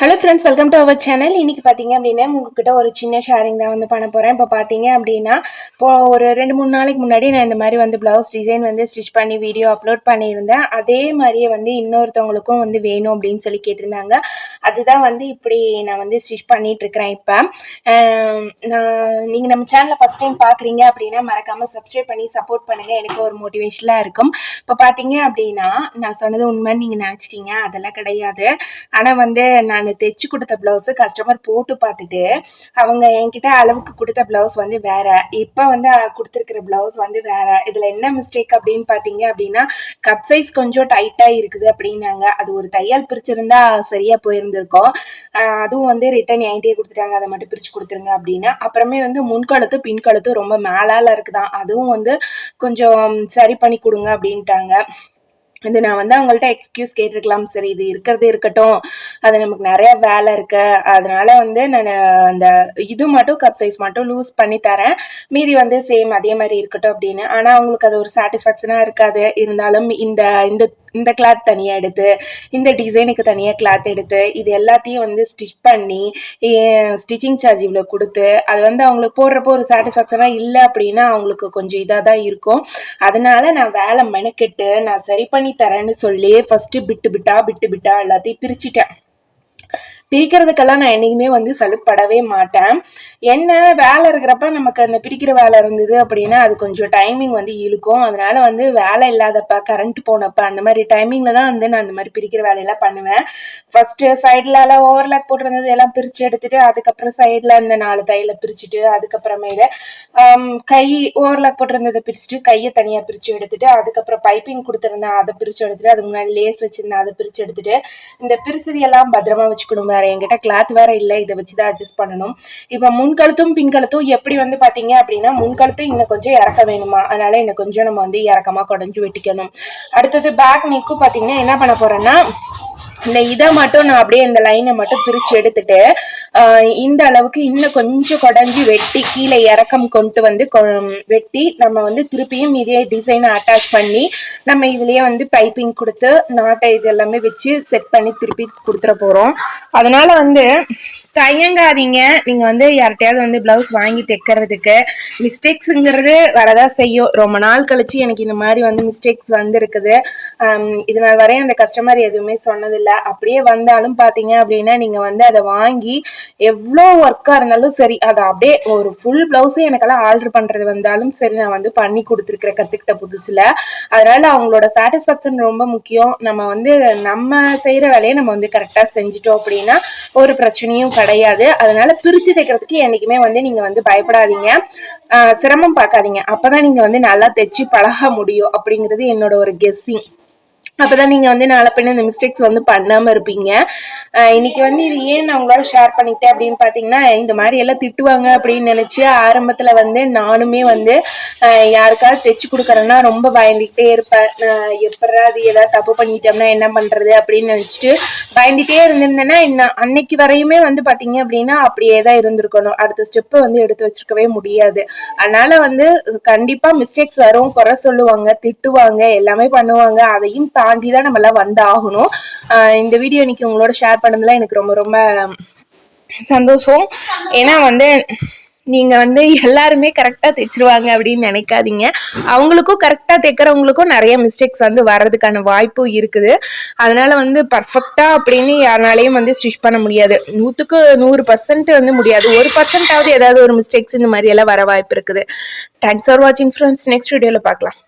Hello friends welcome to our channel இன்றைக்கி பார்த்தீங்க அப்படின்னா உங்ககிட்ட ஒரு சின்ன ஷேரிங் தான் வந்து பண்ண போகிறேன் இப்போ பார்த்தீங்க அப்படின்னா இப்போ ஒரு ரெண்டு மூணு நாளைக்கு முன்னாடி நான் இந்த மாதிரி வந்து ப்ளவுஸ் டிசைன் வந்து ஸ்டிச் பண்ணி வீடியோ அப்லோட் பண்ணியிருந்தேன். அதே மாதிரியே வந்து இன்னொருத்தவங்களுக்கும் வந்து வேணும் அப்படின்னு சொல்லி கேட்டிருந்தாங்க. அதுதான் வந்து இப்படி நான் வந்து ஸ்டிச் பண்ணிகிட்ருக்கிறேன் இப்போ. நான் நீங்கள் நம்ம சேனலை ஃபஸ்ட் டைம் பார்க்குறீங்க அப்படின்னா மறக்காமல் சப்ஸ்கிரைப் பண்ணி சப்போர்ட் பண்ணுங்கள் எனக்கு ஒரு மோட்டிவேஷனாக இருக்கும். இப்போ பார்த்தீங்க அப்படின்னா நான் சொன்னது உண்மைன்னு நீங்கள் நினச்சிட்டீங்க. அதெல்லாம் கிடையாது. ஆனால் வந்து நான் தைச்சு கொடுத்த ப்ளவுஸு கஸ்டமர் போட்டு பார்த்துட்டு அவங்க என்கிட்ட அளவுக்கு கொடுத்த ப்ளவுஸ் வந்து வேற. இப்போ வந்து கொடுத்துருக்குற ப்ளவுஸ் வந்து வேற. இதில் என்ன மிஸ்டேக் அப்படின்னு பார்த்தீங்க அப்படின்னா கப் சைஸ் கொஞ்சம் டைட்டாக இருக்குது அப்படின்னாங்க. அது ஒரு தையல் பிரிச்சிருந்தா சரியாக போயிருந்திருக்கும். அதுவும் வந்து ரிட்டர்ன் என்கிட்டயே கொடுத்துட்டாங்க. அதை மட்டும் பிரித்து கொடுத்துருங்க அப்படின்னு. அப்புறமே வந்து முன்கழுத்து பின்கழுத்து ரொம்ப மேலால இருக்குதான். அதுவும் வந்து கொஞ்சம் சரி பண்ணி கொடுங்க அப்படின்ட்டாங்க. இது நான் வந்து அவங்கள்ட்ட எக்ஸ்கியூஸ் கேட்டிருக்கலாம். சரி இது இருக்கிறது இருக்கட்டும். அது நமக்கு நிறைய வேலை இருக்கு. அதனால வந்து நான் அந்த இது மட்டும் கப் சைஸ் மட்டும் லூஸ் பண்ணி தரேன். மீதி வந்து சேம் அதே மாதிரி இருக்கட்டும் அப்படின்னு. ஆனால் அவங்களுக்கு அது ஒரு சாட்டிஸ்ஃபேக்ஷனாக இருக்காது. இருந்தாலும் இந்த இந்த இந்த கிளாத் தனியாக எடுத்து இந்த டிசைனுக்கு தனியாக கிளாத் எடுத்து இது எல்லாத்தையும் வந்து ஸ்டிச் பண்ணி ஸ்டிச்சிங் சார்ஜ் இவ்வளோ கொடுத்து அது வந்து அவங்களுக்கு போடுறப்போ ஒரு சாட்டிஸ்ஃபேக்ஷனாக இல்லை அப்படின்னா அவங்களுக்கு கொஞ்சம் இதாக தான் இருக்கும். அதனால நான் வேலை மெனக்கெட்டு நான் சரி பண்ணி தரேன்னு சொல்லி ஃபஸ்ட்டு பிட்டு பிட்டா பிட்டு பிட்டா எல்லாத்தையும் பிரிச்சிட்டேன். பிரிக்கிறதுக்கெல்லாம் நான் என்றைக்குமே வந்து சலுப்படவே மாட்டேன். என்ன வேலை இருக்கிறப்ப நமக்கு அந்த பிரிக்கிற வேலை இருந்தது அப்படின்னா அது கொஞ்சம் டைமிங் வந்து இழுக்கும். அதனால வந்து வேலை இல்லாதப்ப கரண்ட் போனப்ப அந்த மாதிரி டைமிங்கில் தான் வந்து நான் அந்த மாதிரி பிரிக்கிற வேலையெல்லாம் பண்ணுவேன். ஃபஸ்ட்டு சைடில் எல்லாம் ஓவர்லாக் போட்டிருந்தது எல்லாம் பிரித்து எடுத்துட்டு அதுக்கப்புறம் சைடில் அந்த நாலு தையில பிரிச்சுட்டு அதுக்கப்புறமேல கை ஓவர்லாக் போட்டிருந்ததை பிரிச்சுட்டு கையை தனியாக பிரித்து எடுத்துட்டு அதுக்கப்புறம் பைப்பிங் கொடுத்துருந்தேன் அதை பிரித்து எடுத்துட்டு அதுக்கு முன்னாடி லேஸ் வச்சிருந்தேன் அதை பிரித்து எடுத்துட்டு இந்த பிரிச்சது எல்லாம் பத்திரமா வச்சுக்கணும் வேற என்கிட்ட கிளாத் வேற இல்லை. இதை வச்சு தான் அட்ஜஸ்ட் பண்ணணும். இப்போ முன்கழுத்தும் பின்கழுத்தும் எப்படி வந்து பார்த்தீங்க அப்படின்னா முன்கழுத்து இன்னும் கொஞ்சம் இறக்க வேணுமா? அதனால இன்னும் கொஞ்சம் நம்ம வந்து இறக்கமாக குடஞ்சு வெட்டிக்கணும். அடுத்தது பேக் நெக்கும் பார்த்தீங்கன்னா என்ன பண்ண போகிறேன்னா இந்த இதை மட்டும் நான் அப்படியே இந்த லைனை மட்டும் பிரித்து எடுத்துட்டு இந்த அளவுக்கு இன்னும் கொஞ்சம் குடஞ்சி வெட்டி கீழே இறக்கம் கொண்டு வந்து கொ- வெட்டி நம்ம வந்து திருப்பியும் இதே டிசைனை அட்டாச் பண்ணி நம்ம இதுலயே வந்து பைப்பிங் கொடுத்து நாட்டை இது எல்லாமே வச்சு செட் பண்ணி திருப்பி கொடுத்துட போகிறோம் அதனால வந்து தயங்காதீங்க. நீங்க வந்து யார்கிட்டயாவது வந்து பிளவுஸ் வாங்கி தைக்கிறதுக்கு மிஸ்டேக்ஸுங்கிறது வரதா செய்யும். ரொம்ப நாள் கழிச்சு எனக்கு இந்த மாதிரி வந்து மிஸ்டேக்ஸ் வந்திருக்குது. இதனால் இது நாள் வரையும் அந்த கஸ்டமர் எதுவுமே சொன்னதில்லை. அப்படியே வந்தாலும் பார்த்தீங்க அப்படின்னா நீங்கள் வந்து அதை வாங்கி எவ்வளோ ஒர்க்காக இருந்தாலும் சரி அதை அப்படியே ஒரு ஃபுல் ப்ளவுஸும் எனக்கெல்லாம் ஆர்டர் பண்ணுறது வந்தாலும் சரி நான் வந்து பண்ணி கொடுத்துருக்குறேன் கற்றுக்கிட்ட புதுசில். அதனால அவங்களோட சாட்டிஸ்ஃபேக்ஷன் ரொம்ப முக்கியம். நம்ம வந்து நம்ம செய்கிற வேலையை நம்ம வந்து கரெக்டாக செஞ்சுட்டோம் அப்படின்னா ஒரு பிரச்சனையும் கிடையாது. அதனால பிரிச்சு தைக்கிறதுக்கு என்னைக்குமே வந்து நீங்க வந்து பயப்படாதீங்க. ஆஹ் சிரமம் பார்க்காதீங்க. அப்பதான் நீங்க வந்து நல்லா தைச்சு பழக முடியும் அப்படிங்கிறது என்னோட ஒரு கெஸ்ஸிங் அப்போ தான் நீங்கள் வந்து நாளை பின்ன இந்த மிஸ்டேக்ஸ் வந்து பண்ணாமல் இருப்பீங்க. இன்னைக்கு வந்து இது ஏன் நான் உங்களோட ஷேர் பண்ணிட்டேன் அப்படின்னு பார்த்தீங்கன்னா இந்த மாதிரி எல்லாம் திட்டுவாங்க அப்படின்னு நினச்சி ஆரம்பத்தில் வந்து நானுமே வந்து யாருக்காவது தைச்சு கொடுக்குறேன்னா ரொம்ப பயந்துக்கிட்டே இருப்பேன். எப்படா அது ஏதாவது தப்பு பண்ணிட்டோம்னா என்ன பண்ணுறது அப்படின்னு நினச்சிட்டு பயந்துகிட்டே இருந்திருந்தேன்னா என்ன அன்னைக்கு வரையுமே வந்து பார்த்தீங்க அப்படின்னா அப்படியே தான் இருந்திருக்கணும். அடுத்த ஸ்டெப்பை வந்து எடுத்து வச்சிருக்கவே முடியாது. அதனால் வந்து கண்டிப்பாக மிஸ்டேக்ஸ் வரும் குறை சொல்லுவாங்க திட்டுவாங்க எல்லாமே பண்ணுவாங்க. அதையும் தாண்டி தான் நம்மளாம் வந்து ஆகணும் இந்த வீடியோ இன்னைக்கு உங்களோட ஷேர் பண்ணதெல்லாம் எனக்கு ரொம்ப ரொம்ப சந்தோஷம். ஏன்னா வந்து நீங்கள் வந்து எல்லாருமே கரெக்டாக தைச்சிருவாங்க அப்படின்னு நினைக்காதீங்க. அவங்களுக்கும் கரெக்டாக தைக்கிறவங்களுக்கும் நிறைய மிஸ்டேக்ஸ் வந்து வர்றதுக்கான வாய்ப்பும் இருக்குது. அதனால் வந்து பர்ஃபெக்டாக அப்படின்னு யாருனாலையும் வந்து ஸ்டிச் பண்ண முடியாது. நூற்றுக்கு நூறு பர்சன்ட் வந்து முடியாது. ஒரு பர்சன்டாவது ஏதாவது ஒரு மிஸ்டேக்ஸ் இந்த மாதிரி எல்லாம் வர வாய்ப்பு இருக்குது. தேங்க்ஸ் ஃபார் வாட்சிங் ஃப்ரெண்ட்ஸ் நெக்ஸ்ட் வீடியோவில் பார்க்கலாம்.